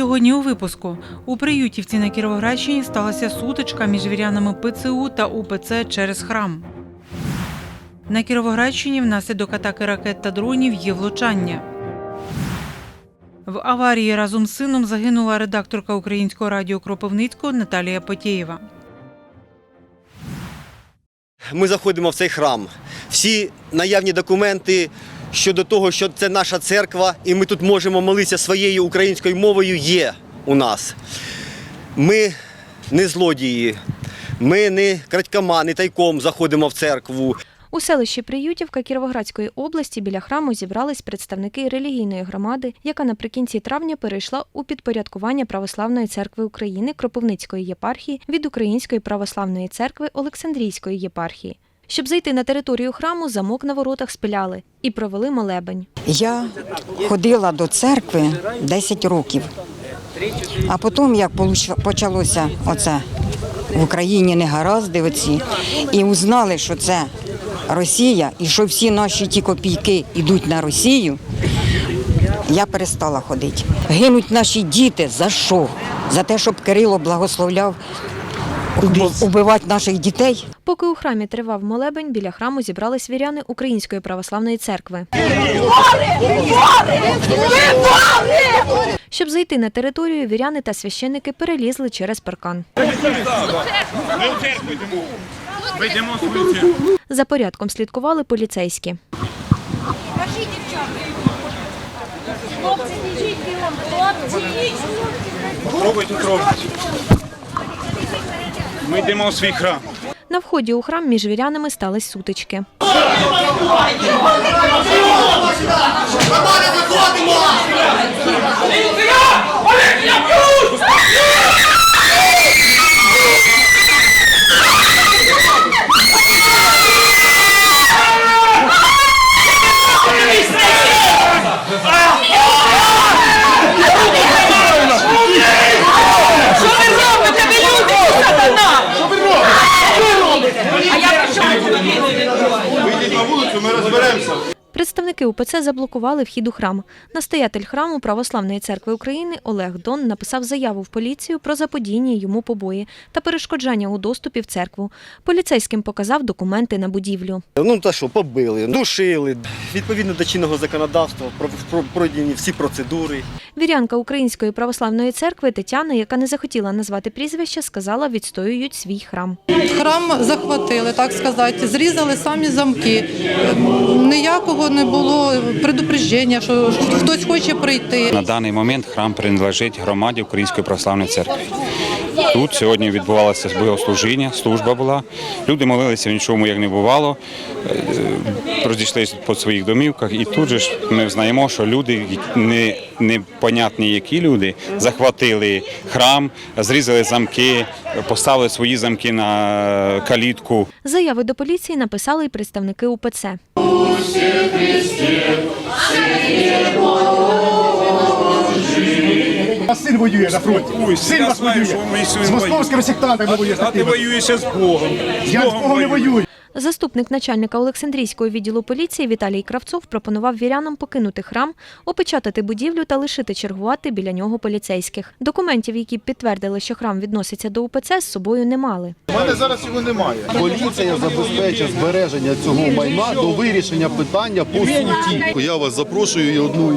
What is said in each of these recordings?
Сьогодні у випуску у Приютівці на Кіровоградщині сталася сутичка між вірянами ПЦУ та УПЦ через храм. На Кіровоградщині внаслідок атаки ракет та дронів є влучання. В аварії разом з сином загинула редакторка українського радіо Кропивницького Наталія Потєєва. Ми заходимо в цей храм. Всі наявні документи щодо того, що це наша церква, і ми тут можемо молитися своєю українською мовою, є у нас. Ми не злодії, ми не крадькома, не тайком заходимо в церкву. У селищі Приютівка Кіровоградської області біля храму зібрались представники релігійної громади, яка наприкінці травня перейшла у підпорядкування Православної церкви України Кропивницької єпархії від Української православної церкви Олександрійської єпархії. Щоб зайти на територію храму, замок на воротах спиляли і провели молебень. Я ходила до церкви 10 років. А потім, як почалося оце в Україні негаразди оці, і узнали, що це Росія, і що всі наші ті копійки йдуть на Росію, я перестала ходити. Гинуть наші діти за що? За те, щоб Кирило благословляв уб- убивати наших дітей. Поки у храмі тривав молебень, біля храму зібрались віряни Української православної церкви. Щоб зайти на територію, віряни та священники перелізли через паркан. За порядком слідкували поліцейські. Хлопці, біжіть хлопці! Ми йдемо у свій храм. На вході у храм між вірянами стались сутички. УПЦ заблокували вхід у храм. Настоятель храму Православної церкви України Олег Дон написав заяву в поліцію про заподіяння йому побої та перешкоджання у доступі в церкву. Поліцейським показав документи на будівлю. Ну та що, побили, душили. Відповідно до чинного законодавства, про- про- пройдені всі процедури. Вірянка Української православної церкви Тетяна, яка не захотіла назвати прізвище, сказала, відстоюють свій храм. Храм захватили, так сказати, зрізали самі замки. Ніякого не було предупреждення, що хтось хоче прийти. На даний момент храм приналежить громаді Української православної церкви. Тут сьогодні відбувалося богослужіння, служба була. Люди молилися в нічому, як не бувало, е, розійшлися по своїх домівках. І тут же ж ми знаємо, що люди, не, непонятні які люди, захватили храм, зрізали замки, поставили свої замки на калітку. Заяви до поліції написали й представники УПЦ. А син воює на фронті. Син вас воює. З московськими сектантами воює. А ти воюєш з Богом. Я з Богом не воюю. Заступник начальника Олександрійського відділу поліції Віталій Кравцов пропонував вірянам покинути храм, опечатати будівлю та лишити чергувати біля нього поліцейських. Документів, які підтвердили, що храм відноситься до УПЦ, з собою не мали. У мене зараз його немає. Поліція забезпечить збереження цього майна до вирішення питання по суті. Я вас запрошую і одну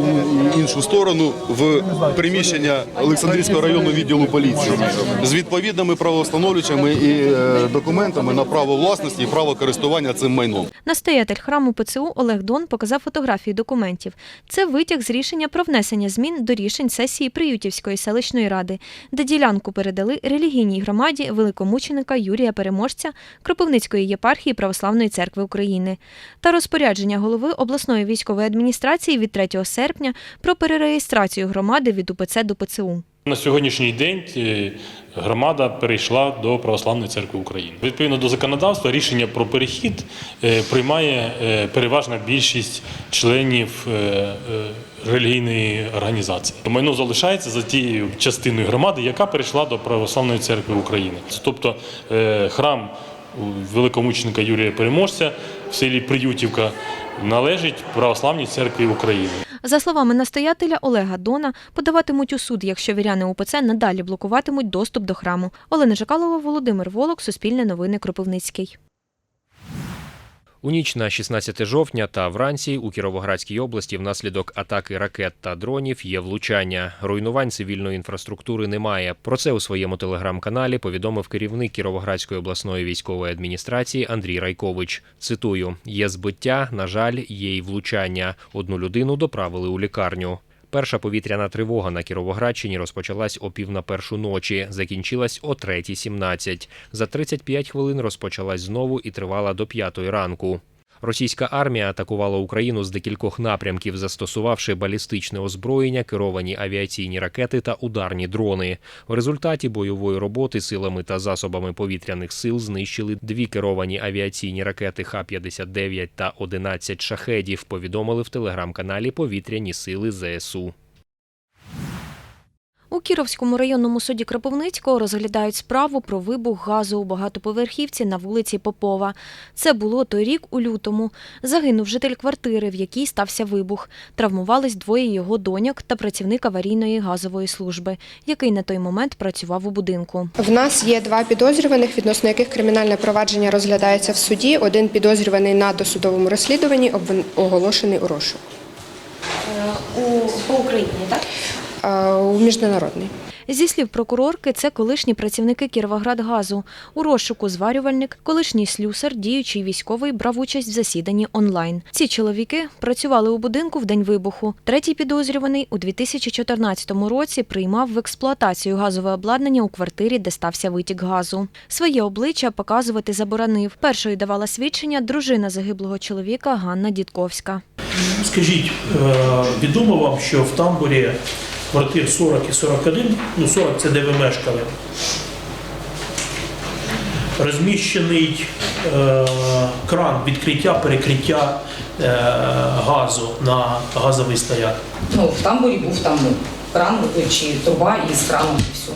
і іншу сторону в приміщення Олександрійського районного відділу поліції з відповідними правовстановлюючими і е, документами на право власності і право користування цим майном. Настоятель храму ПЦУ Олег Дон показав фотографії документів. Це витяг з рішення про внесення змін до рішень сесії Приютівської селищної ради, де ділянку передали релігійній громаді великомученика Юрія Переможця Кропивницької єпархії Православної церкви України та розпорядження голови обласної військової адміністрації від 3 серпня про перереєстрацію громади від УПЦ до ПЦУ. На сьогоднішній день е, громада перейшла до Православної церкви України. Відповідно до законодавства, рішення про перехід е, приймає е, переважна більшість членів релігійної організації. Майно залишається за тією частиною громади, яка перейшла до Православної церкви України. Тобто храм великомученика Юрія Переможця в селі Приютівка належить Православній церкві України. За словами настоятеля Олега Дона, подаватимуть у суд, якщо віряни УПЦ надалі блокуватимуть доступ до храму. Олена Жакалова, Володимир Волок, Суспільне новини Кропивницький. У ніч на 16 жовтня та вранці у Кіровоградській області внаслідок атаки ракет та дронів є влучання. Руйнувань цивільної інфраструктури немає. Про це у своєму телеграм-каналі повідомив керівник Кіровоградської обласної військової адміністрації Андрій Райкович. Цитую: є збиття, на жаль, є й влучання. Одну людину доправили у лікарню. Перша повітряна тривога на Кіровоградщині розпочалась о пів на першу ночі, закінчилась о 3.17. За 35 хвилин розпочалась знову і тривала до п'ятої ранку. Російська армія атакувала Україну з декількох напрямків, застосувавши балістичне озброєння, керовані авіаційні ракети та ударні дрони. В результаті бойової роботи силами та засобами повітряних сил знищили дві керовані авіаційні ракети Х-59 та 11 шахедів. Повідомили в телеграм-каналі Повітряні сили ЗСУ. У Кіровському районному суді Кропивницького розглядають справу про вибух газу у багатоповерхівці на вулиці Попова. Це було той рік у лютому. Загинув житель квартири, в якій стався вибух. Травмувались двоє його доньок та працівник аварійної газової служби, який на той момент працював у будинку. В нас є два підозрюваних, відносно яких кримінальне провадження розглядається в суді. Один підозрюваний на досудовому розслідуванні, оголошений у розшук. У по Україні, так? У міжнародний. Зі слів прокурорки, це колишні працівники Кіровоградгазу. У розшуку зварювальник, колишній слюсар, діючий військовий брав участь в засіданні онлайн. Ці чоловіки працювали у будинку в день вибуху. Третій підозрюваний у 2014 році приймав в експлуатацію газове обладнання у квартирі, де стався витік газу. Своє обличчя показувати заборонив. Першою давала свідчення дружина загиблого чоловіка Ганна Дідковська. Скажіть, е, відомо вам, що в тамбурі квартир 40 і 41, ну 40 це де ви мешкали, розміщений е, кран відкриття, перекриття е, газу на газовий стояк. Ну, в тамбурі був там кран чи труба із краном і все.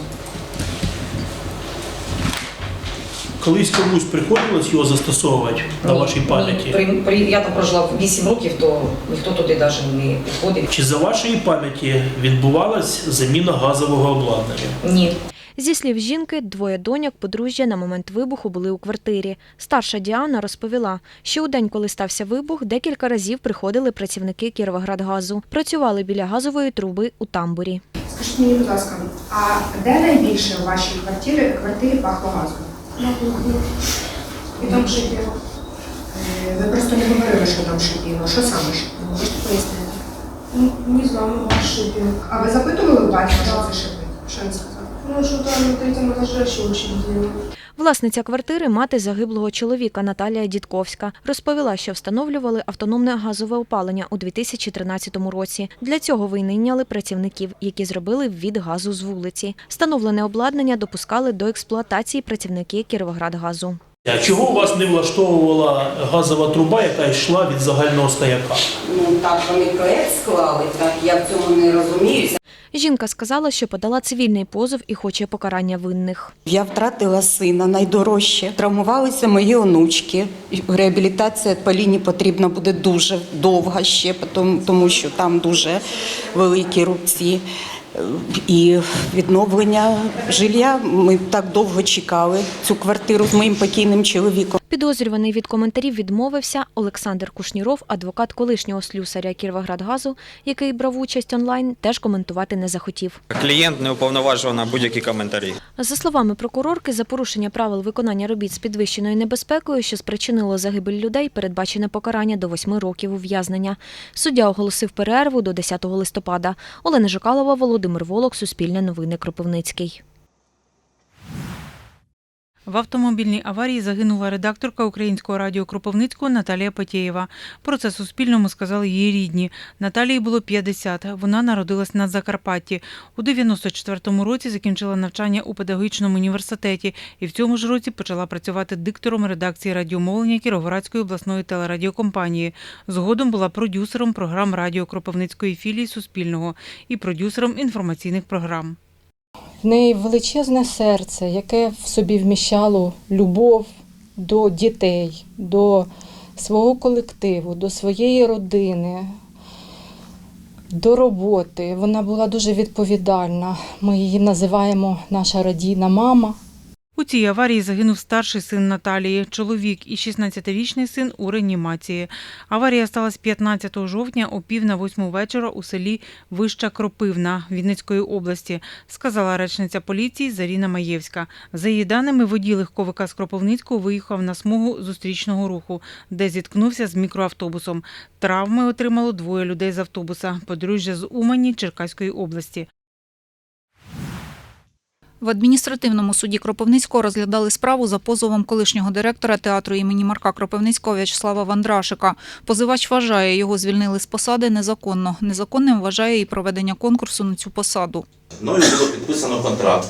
Колись комусь приходилось його застосовувати на Ні, вашій ні. пам'яті? При, при, я там прожила 8 років, то ніхто туди навіть не підходив. Чи за вашої пам'яті відбувалась заміна газового обладнання? Ні. Зі слів жінки, двоє доньок подружжя на момент вибуху були у квартирі. Старша Діана розповіла, що у день, коли стався вибух, декілька разів приходили працівники Кіровоградгазу. Працювали біля газової труби у тамбурі. Скажіть мені, будь ласка, а де найбільше у вашій квартирі, квартирі пахло газом? На. І там шипіло? Ви просто не говорили, що там шипіло. Що саме шипіло? Можете пояснити? Ну, Не знаю, шипіло. А ви запитували у батька, що це шипить? Що він сказав? Ну, що там на третьому етажі ще щелчик делал. Власниця квартири, мати загиблого чоловіка Наталія Дідковська, розповіла, що встановлювали автономне газове опалення у 2013 році. Для цього винайняли працівників, які зробили ввід газу з вулиці. Встановлене обладнання допускали до експлуатації працівники Кіровоградгазу. А чого у вас не влаштовувала газова труба, яка йшла від загального стояка? Ну так вони проект склали, так я в цьому не розуміюся. Жінка сказала, що подала цивільний позов і хоче покарання винних. Я втратила сина найдорожче. Травмувалися мої онучки. Реабілітація Поліні потрібна буде дуже довга ще, тому- що там дуже великі рубці. І відновлення жилья. Ми так довго чекали цю квартиру з моїм покійним чоловіком. Підозрюваний від коментарів відмовився Олександр Кушніров, адвокат колишнього слюсаря Кіровоградгазу, який брав участь онлайн, теж коментувати не захотів. Клієнт не уповноважував на будь-які коментарі. За словами прокурорки, за порушення правил виконання робіт з підвищеною небезпекою, що спричинило загибель людей, передбачене покарання до восьми років ув'язнення. Суддя оголосив перерву до 10 листопада. Олена Жукалова, Володимир Волок, Суспільне новини Кропивницький. В автомобільній аварії загинула редакторка українського радіо Кропивницького Наталія Потєєва. Про це Суспільному сказали її рідні. Наталії було 50. Вона народилась на Закарпатті. У 94-му році закінчила навчання у педагогічному університеті і в цьому ж році почала працювати диктором редакції радіомовлення Кіровоградської обласної телерадіокомпанії. Згодом була продюсером програм радіо Кропивницької філії Суспільного і продюсером інформаційних програм. В неї величезне серце, яке в собі вміщало любов до дітей, до свого колективу, до своєї родини. до роботи. Вона була дуже відповідальна. Ми її називаємо наша радійна мама. У цій аварії загинув старший син Наталії, чоловік і 16-річний син у реанімації. Аварія сталася 15 жовтня о пів на восьму вечора у селі Вища Кропивна Вінницької області, сказала речниця поліції Заріна Маєвська. За її даними, водій легковика з Кропивницького виїхав на смугу зустрічного руху, де зіткнувся з мікроавтобусом. Травми отримало двоє людей з автобуса. Подружжя з Умані Черкаської області. В адміністративному суді Кропивницького розглядали справу за позовом колишнього директора театру імені Марка Кропивницького В'ячеслава Вандрашика. Позивач вважає, його звільнили з посади незаконно. Незаконним вважає і проведення конкурсу на цю посаду. Мною було підписано контракт.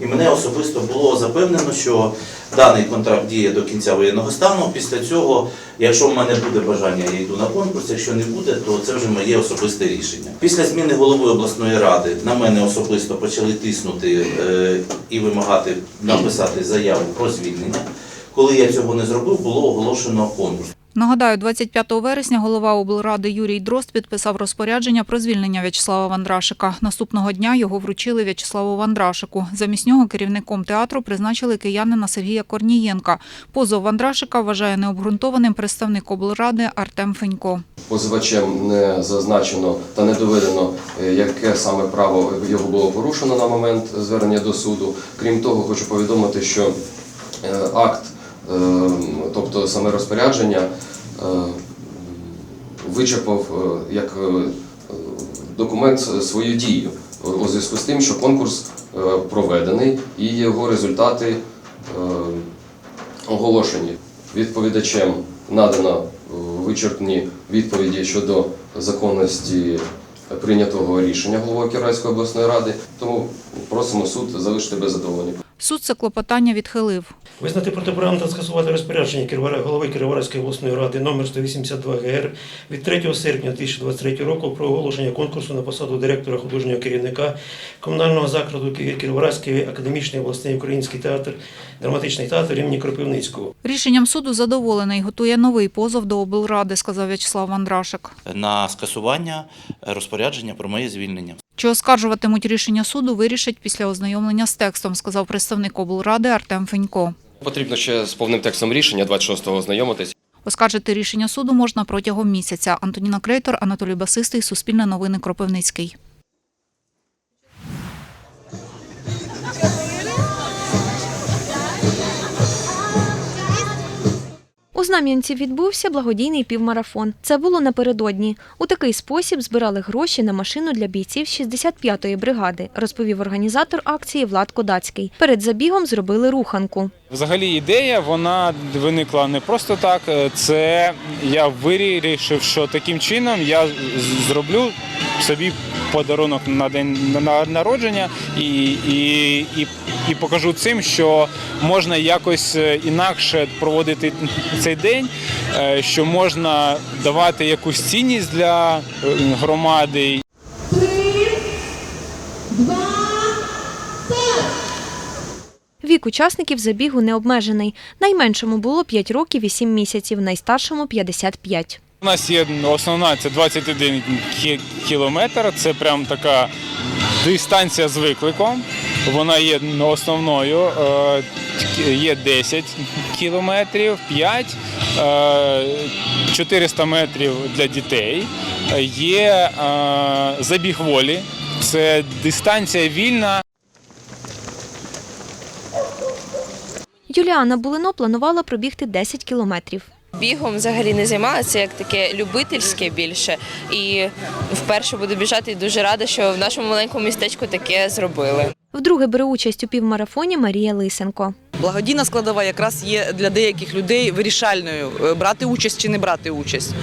І мене особисто було запевнено, що даний контракт діє до кінця воєнного стану. Після цього, якщо в мене буде бажання, я йду на конкурс. Якщо не буде, то це вже моє особисте рішення. Після зміни голови обласної ради на мене особисто почали тиснути е, і вимагати написати заяву про звільнення. Коли я цього не зробив, було оголошено конкурс. Нагадаю, 25 вересня голова облради Юрій Дрозд підписав розпорядження про звільнення В'ячеслава Вандрашика. Наступного дня його вручили В'ячеславу Вандрашику. Замість нього керівником театру призначили киянина Сергія Корнієнка. Позов Вандрашика вважає необґрунтованим представник облради Артем Фенько. Позивачем не зазначено та не доведено, е, яке саме право його було порушено на момент звернення до суду. Крім того, хочу повідомити, що е, акт, тобто саме розпорядження, е, вичерпав е, як е, документ свою дію у зв'язку з тим, що конкурс проведений і його результати оголошені. Відповідачем надано вичерпні відповіді щодо законності прийнятого рішення голови Кіровоградської обласної ради. Тому просимо суд залишити без задоволення. Суд це клопотання відхилив. Визнати протиправним та скасувати розпорядження голови Кіровоградської обласної ради номер 182 ГР від 3 серпня 2023 року про оголошення конкурсу на посаду директора художнього керівника комунального закладу Ки- Кіровоградський академічний обласний український театр, драматичний театр імені Кропивницького. Рішенням суду задоволений, готує новий позов до облради, сказав В'ячеслав Вандрашик. На скасування розпорядження про моє звільнення. Чи оскаржуватимуть рішення суду, вирішать після ознайомлення з текстом, сказав представник облради Артем Фенько. Потрібно ще з повним текстом рішення 26-го ознайомитись. Оскаржити рішення суду можна протягом місяця. Антоніна Крейтор, Анатолій Басистий, Суспільне новини Кропивницький. У Знам'янці відбувся благодійний півмарафон. Це було напередодні. У такий спосіб збирали гроші на машину для бійців 65-ї бригади, розповів організатор акції Влад Кодацький. Перед забігом зробили руханку. Взагалі ідея вона виникла не просто так. Це я вирішив, що таким чином я зроблю собі подарунок на день на- народження і, і, і, і покажу цим, що можна якось е, інакше проводити цей день, е, що можна давати якусь цінність для е, громади. Вік учасників забігу не обмежений. Найменшому було 5 років і 7 місяців, найстаршому 55. У нас є основна це 21 кілометр. Це прям така дистанція з викликом. Вона є основною. Е, Є 10 кілометрів, 5, е, 400 метрів для дітей. Е, Є е, забіг волі. Це дистанція вільна. Юліана Булино планувала пробігти 10 кілометрів. Бігом взагалі не займалася, як таке любительське більше. І вперше буду біжати і дуже рада, що в нашому маленькому містечку таке зробили. Вдруге бере участь у півмарафоні Марія Лисенко. Благодійна складова якраз є для деяких людей вирішальною е, брати участь чи не брати участь.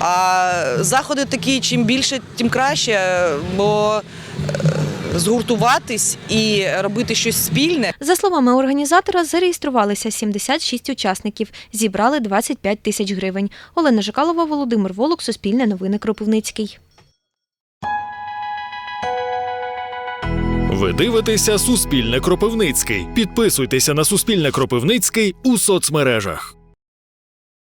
А заходи такі, чим більше, тим краще, бо згуртуватись і робити щось спільне. За словами організатора, зареєструвалися 76 учасників, зібрали 25 тисяч гривень. Олена Жикалова, Володимир Волок, Суспільне новини Кропивницький. Ви дивитеся Суспільне Кропивницький. Підписуйтеся на Суспільне Кропивницький у соцмережах.